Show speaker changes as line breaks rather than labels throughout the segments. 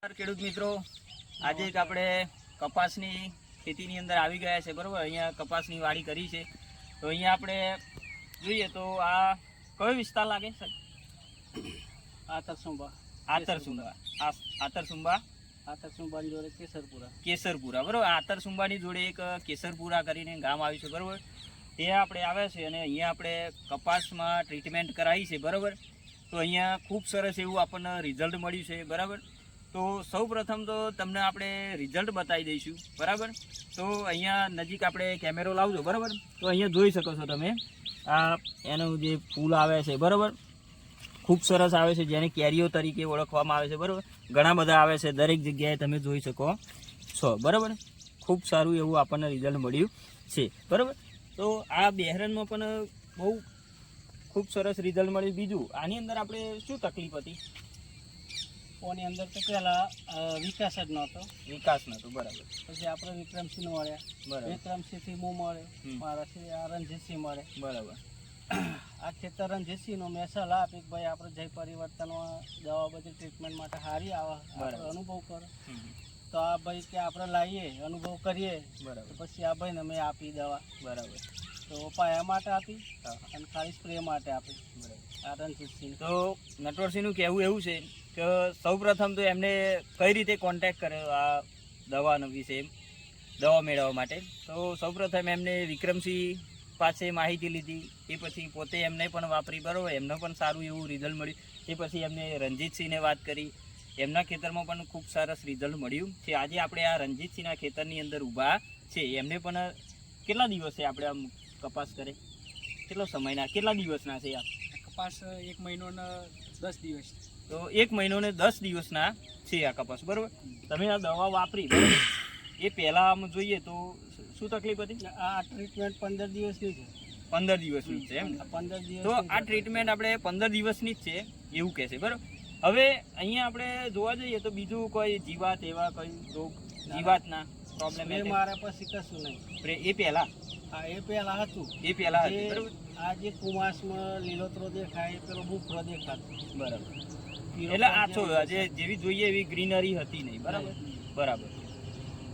ખેડૂત મિત્રો. આજે એક આપણે કપાસની ખેતીની અંદર આવી ગયા છે બરાબર? અહીંયા કપાસની વાડી કરી છે. તો અહીંયા આપણે જોઈએ તો આ કયો વિસ્તાર લાગે સાહેબ
આતરસુંબા
આતરસુંબા આ- આતરસુંબા
આતરસુંબાની જોડે કેસરપુરા.
કેસરપુરા બરાબર? આતરસુંબાની જોડે એક કેસરપુરા કરીને ગામ આવ્યું છે બરોબર? તે આપણે આવ્યા છે અને અહીંયા આપણે કપાસમાં ટ્રીટમેન્ટ કરાવી છે બરોબર? તો અહીંયા ખૂબ સરસ એવું આપણને રિઝલ્ટ મળ્યું છે બરાબર? તો સૌ પ્રથમ તો તમને આપણે રિઝલ્ટ બતાવી દઈશું, બરાબર? તો અહીંયા નજીક આપણે કેમેરો લાવજો, બરાબર? તો અહીંયા જોઈ શકો છો તમે. આ એનું જે ફૂલ આવે છે, બરાબર? ખૂબ સરસ આવે છે, જેને કેરીઓ તરીકે ઓળખવામાં આવે છે, બરાબર? ઘણા બધા આવે છે, દરેક જગ્યાએ તમે જોઈ શકો છો, બરાબર? ખૂબ સારું એવું આપણને રિઝલ્ટ મળ્યું છે, બરાબર? તો આ બહેરનમાં પણ બહુ ખૂબ સરસ રિઝલ્ટ મળ્યું. બીજું, આની અંદર આપણે શું તકલીફ હતી?
ઓની અંદર તો પેલા વિકાસ જ નહોતો.
વિકાસ નતો બરાબર.
પછી આપણે વિક્રમસિંહ મળ્યા.
બરાબર.
વિક્રમસિંહથી હું મળે
હમ.
મારાથી આ રણજીતસિંહ મળે.
બરાબર.
આ ખેતર રણજીતસિંહનો નો સલાહ આપી કે ભાઈ આપણે જય પરિવર્તનમાં દવા બધી ટ્રીટમેન્ટ માટે સારી આવે અનુભવ કરો. તો આ ભાઈ કે આપણે લાવીએ અનુભવ કરીએ.
બરાબર.
પછી આ ભાઈને મેં આપી દવા.
બરાબર.
તો પાયા માટે આપી અને ખાલી સ્પ્રે માટે આપી.
બરાબર.
આ રણજીતસિંહ.
તો નટવરસિંહનું કહેવું એવું છે કે સૌ પ્રથમ તો એમને કઈ રીતે કોન્ટેક્ટ કર્યો આ દવાનો વિશે દવા મેળવવા માટે. તો સૌ પ્રથમ એમને વિક્રમસિંહ પાસે માહિતી લીધી. એ પછી પોતે એમને પણ વાપરી બરોબર, એમને પણ સારું એવું રિઝલ્ટ મળ્યું. એ પછી એમને રણજીતસિંહને વાત કરી. એમના ખેતરમાં પણ ખૂબ સરસ રિઝલ્ટ મળ્યું છે. આજે આપણે આ રણજીતસિંહના ખેતરની અંદર ઊભા છે. એમને પણ કેટલા દિવસે આપણે આમ કપાસ કરે? કેટલો સમયના, કેટલા દિવસના છે આ?
કપાસ એક મહિનોના દસ દિવસ.
તો એક મહિનો ને દસ દિવસના છે આ કપાસ બરોબર? તમે આ દવા વાપરી એ પહેલા આમ જોઈએ તો શું તકલીફ હતી?
આ ટ્રીટમેન્ટ પંદર દિવસની છે.
પંદર દિવસની છે એમ
પંદર દિવસ
તો આ ટ્રીટમેન્ટ આપણે પંદર દિવસની જ છે એવું કહે છે બરાબર? હવે અહીંયા આપણે જોવા જઈએ તો બીજું કોઈ જીવાત એવા કોઈ રોગ જીવાતના પ્રોબ્લેમ
મારા પાસે કશું નહીં.
એ પહેલા?
આ એ પહેલા હતું.
એ પહેલા હતું બરાબર?
આ જે કુમાસમાં લીલોતરો દેખાય એ પેલો બુફરો દેખાતો.
બરાબર. એટલે
પડ
આ છો
જેવો
જે જેવી જોઈએ એવી ગ્રીનરી હતી નહીં બરાબર? બરાબર.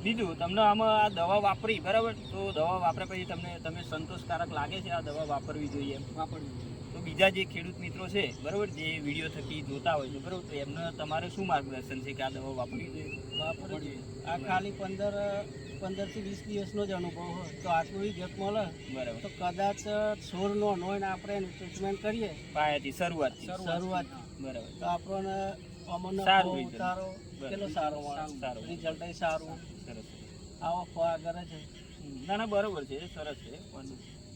બીજું તમને આમાં આ દવા વાપરી બરાબર? તો દવા વાપર્યા પછી તમને તમે સંતોષકારક લાગે છે આ દવા વાપરવી જોઈએ
વાપરવી
તો બીજા જે ખેડૂત મિત્રો છે બરાબર જે વીડિયો થકી જોતા હોય છે બરાબર તો એમને તમારે શું માર્ગદર્શન છે કે આ દવા વાપરવી જોઈએ?
વાપરવી. આ ખાલી પંદર પંદરથી વીસ દિવસનો જ અનુભવ હોય. તો આટલું રિઝલ્ટ મળે
બરાબર.
તો કદાચ છોડ નો હોય ને આપણે ટ્રીટમેન્ટ કરીએ.
પાયાથી શરૂઆત
શરૂઆત
બરાબર.
તો આપણને અમને
સારું
બહુ
result.
સારો સારો રિઝલ્ટ સારું.
સરસ.
આવો ફળ કરે છે.
ના ના બરોબર છે સરસ છે પણ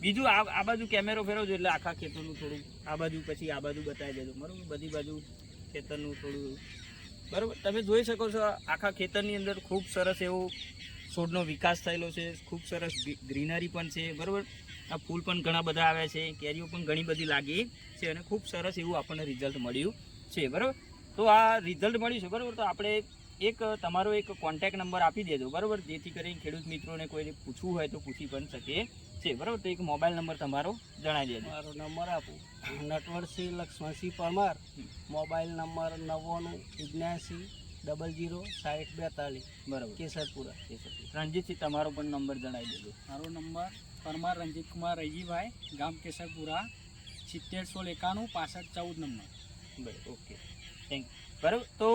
બીજું આ આ બાજુ કેમેરો ફેરવજો એટલે આખા ખેતરનું થોડું આ બાજુ પછી આ બાજુ બતાવી દેજો બરોબર? બધી બાજુ ખેતરનું થોડું બરોબર? તમે જોઈ શકો છો આખા ખેતરની અંદર ખૂબ સરસ એવો છોડનો વિકાસ થયેલો છે ખૂબ સરસ ગ્રીનરી પણ છે બરોબર? આ ફૂલ પણ ઘણા બધા આવ્યા છે કેરીઓ પણ ઘણી બધી લાગી છે અને ખૂબ સરસ એવું આપણને રિઝલ્ટ મળ્યું છે બરાબર? તો આ રિઝલ્ટ મળ્યું છે બરાબર? તો આપણે એક તમારો એક કોન્ટેક નંબર આપી દેજો બરાબર? જેથી કરીને ખેડૂત મિત્રોને કોઈને પૂછવું હોય તો પૂછી પણ શકે છે બરાબર? તો એક મોબાઈલ નંબર તમારો જણાવી દેજો.
મારો નંબર આપો. નટવરસિંહ લક્ષ્મણસિંહ પરમાર. મોબાઈલ નંબર નવ્વાણું ઓગણ્યાસી ડબલ જીરો સાઠ બેતાલીસ
બરાબર.
કેસરપુરા.
રણજીતસિંહ તમારો પણ નંબર જણાવી દેજો.
મારો નંબર પરમાર રણજીતકુમાર રૈજીભાઈ ગામ કેસરપુરા સિત્તેર સોળ એકાણું પાસઠ ચૌદ નંબર.
બરાબર ઓકે થેન્ક બરાબર તો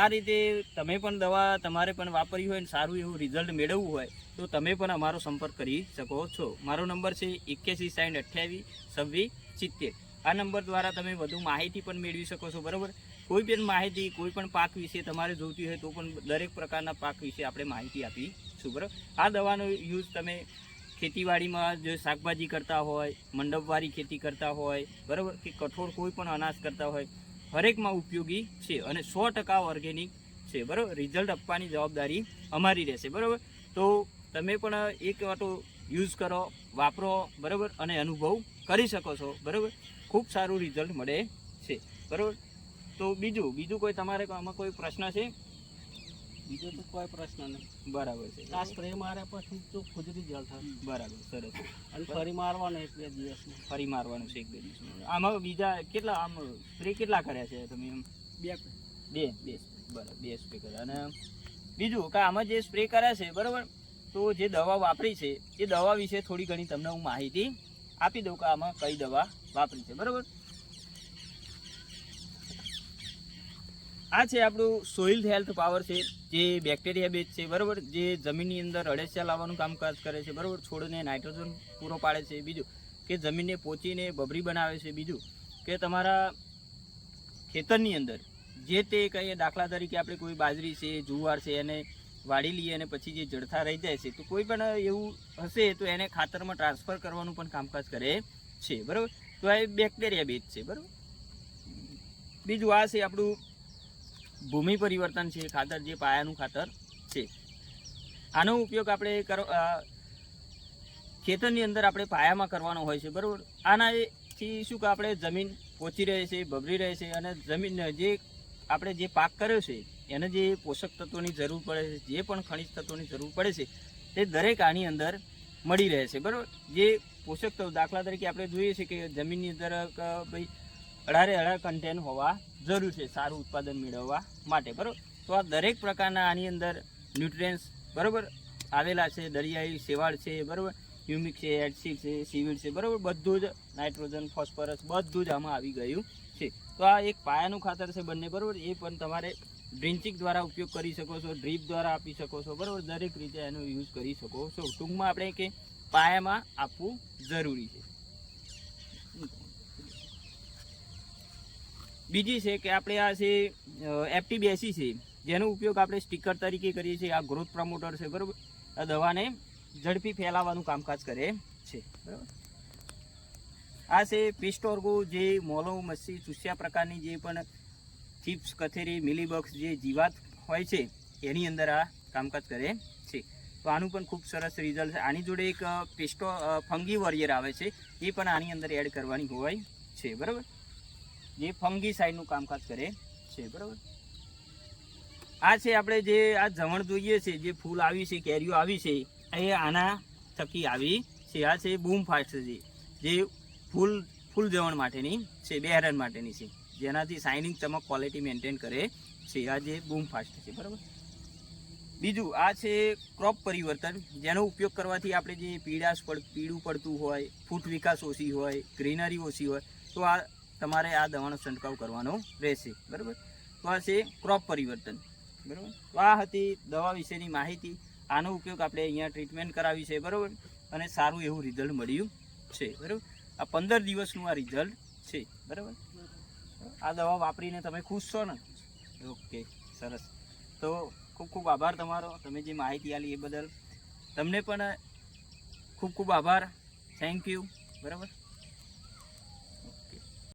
આ રીતે તમે પણ દવા તમારે પણ વાપરી હોય ને સારું એવું રિઝલ્ટ મેળવવું હોય તો તમે પણ અમારો સંપર્ક કરી શકો છો. મારો નંબર છે એક્યાસી સાઠ અઠ્યાવીસ છવ્વીસ સિત્તેર. આ નંબર દ્વારા તમે વધુ માહિતી પણ મેળવી શકો છો બરાબર? કોઈ પણ માહિતી, કોઈ પણ પાક વિશે તમારે જોઈતી હોય તો પણ દરેક પ્રકારના પાક વિશે આપણે માહિતી આપીશું બરાબર? આ દવાનો યુઝ તમે ખેતીવાડીમાં જો શાકભાજી કરતા હોય, મંડપવાળી ખેતી કરતા હોય, બરાબર? કે કઠોળ કોઈ પણ અનાજ કરતા હોય, હરેકમાં ઉપયોગી છે અને સો ટકા ઓર્ગેનિક છે, બરાબર? રિઝલ્ટ આપવાની જવાબદારી અમારી રહેશે, બરાબર? તો તમે પણ એક વાટો યુઝ કરો, વાપરો, બરાબર? અને અનુભવ કરી શકો છો, બરાબર? ખૂબ સારું રિઝલ્ટ મળે છે, બરાબર? તો બીજું બીજું કોઈ તમારે આમાં કોઈ પ્રશ્ન છે?
બીજો તો કોઈ પ્રશ્ન નહીં.
બરાબર છે.
આ સ્પ્રે માર્યા પછી તો ખુજરી જળ થાય
બરાબર સરસ.
અને ફરી મારવાનો એક બે દિવસ.
ફરી મારવાનું છે એક બે દિવસ આમાં બીજા કેટલા આમ સ્પ્રે કેટલા કર્યા છે તમે એમ?
બે.
બે બે બરાબર બે સ્પ્રે કર્યા. અને બીજું કે આમાં જે સ્પ્રે કર્યા છે બરાબર? તો જે દવા વાપરી છે એ દવા વિશે થોડી ઘણી તમને હું માહિતી આપી દઉં કે આમાં કઈ દવા વાપરી છે બરાબર? આ છે આપણું સોઇલ હેલ્થ પાવર છે, જે બેક્ટેરિયા બેઝ છે, બરાબર? જે જમીનની અંદર અળસિયા લાવવાનું કામકાજ કરે છે, બરાબર? છોડને નાઇટ્રોજન પૂરો પાડે છે, બીજું કે જમીનને પોચીને બબરી બનાવે છે, બીજું કે તમારા ખેતરની અંદર જે તે કહીએ દાખલા તરીકે આપણે કોઈ બાજરી છે, જુવાર છે, એને વાળી લઈએ અને પછી જે જડથા રહી જાય છે, તો કોઈ પણ એવું હશે તો એને ખાતરમાં ટ્રાન્સફર કરવાનું પણ કામકાજ કરે છે, બરાબર? તો આ બેક્ટેરિયા બેઝ છે, બરાબર? બીજું આ છે આપણું ભૂમિ પરિવર્તન છે, ખાતર જે પાયાનું ખાતર છે. આનો ઉપયોગ આપણે કરો ખેતરની અંદર આપણે પાયામાં કરવાનો હોય છે, બરાબર? આનાથી શું કે આપણે જમીન પોચી રહે છે ભભરી રહે છે અને જમીન, જે આપણે જે પાક કર્યો છે, એને જે પોષક તત્વોની જરૂર પડે છે, જે પણ ખનિજ તત્વોની જરૂર પડે છે, તે દરેક આની અંદર મળી રહે છે, બરાબર? જે પોષક તત્વો દાખલા તરીકે આપણે જોઈએ છે કે જમીનની અંદર ભાઈ અઢારે અઢાર કન્ટેન હોવા જરૂર છે સારું ઉત્પાદન મેળવવા માટે, બરાબર? તો આ દરેક પ્રકારના આની અંદર ન્યુટ્રિયન્સ બરાબર? આવેલા છે, દરિયાઈ શેવાળ છે, બરાબર? હ્યુમિક છે એડસિક છે સિવિલ છે, બરાબર? બધું જ નાઇટ્રોજન ફોસ્ફરસ બધું જ આમાં આવી ગયું છે. તો આ એક પાયાનું ખાતર છે બંને, બરાબર? એ પણ તમારે ડ્રિન્ચિંગ દ્વારા ઉપયોગ કરી શકો છો ડ્રીપ દ્વારા આપી શકો છો, બરાબર? દરેક રીતે એનો યુઝ કરી શકો છો. ટૂંકમાં આપણે કે પાયામાં આપવું જરૂરી છે. બીજી છે કે આપણે આ છે એફટી બેસી છે. જેનો ઉપયોગ આપણે સ્ટીકર તરીકે કરીએ છીએ. આ ગ્રોથ પ્રમોટર છે, બરાબર? આ દવાને ઝડપી ફેલાવવાનું કામકાજ કરે છે, બરાબર? આ છે પિસ્ટોર્ગો જે મોલો, મસ્સી, ચૂસ્યા પ્રકારની જે પણ ચિપ્સ, કથેરી મિલીબક્સ જે જીવાત હોય છે, એની અંદર આ કામકાજ કરે છે. તો આનું પણ ખૂબ સરસ રિઝલ્ટ છે. આની જોડે એક પેસ્ટો ફંગી વોરિયર આવે છે. એ પણ આની અંદર એડ કરવાની હોય છે, બરાબર? જે ફંગી સાઈડનું કામકાજ કરે છે, બરાબર? આ છે આપણે જે આ જમણ જોઈએ છે, જે ફૂલ આવી છે, કેરીઓ આવી છે, એ આના થકી આવી છે. આ છે બૂમ ફાસ્ટ છે જે ફૂલ ફૂલ જવણ માટેની છે બેહરન માટેની છે, જેનાથી શાઇનિંગ ચમક, ક્વોલિટી મેન્ટેન કરે છે. આ જે બૂમ ફાસ્ટ છે, બરાબર? બીજું, આ છે ક્રોપ પરિવર્તન, જેનો ઉપયોગ કરવાથી આપણે જે પીળાશ પડ, પીળું પડતું હોય, ફૂટ વિકાસ ઓછી હોય, ગ્રીનરી ઓછી હોય, તો આ તમારે આ દવાનો છંટકાવ કરવાનો રહેશે, બરાબર? તો આ છે ક્રોપ પરિવર્તન, બરાબર? તો આ હતી દવા વિશેની માહિતી. આનો ઉપયોગ આપણે અહીંયા ટ્રીટમેન્ટ કરાવી છે, બરાબર? અને સારું એવું રિઝલ્ટ મળ્યું છે, બરાબર? આ પંદર દિવસનું આ રિઝલ્ટ છે, બરાબર? આ દવા વાપરીને તમે ખુશ છો ને? ઓકે, સરસ. તો ખૂબ ખૂબ આભાર તમારો, તમે જે માહિતી આપી એ બદલ. તમને પણ ખૂબ ખૂબ આભાર. થેન્ક યુ બરાબર?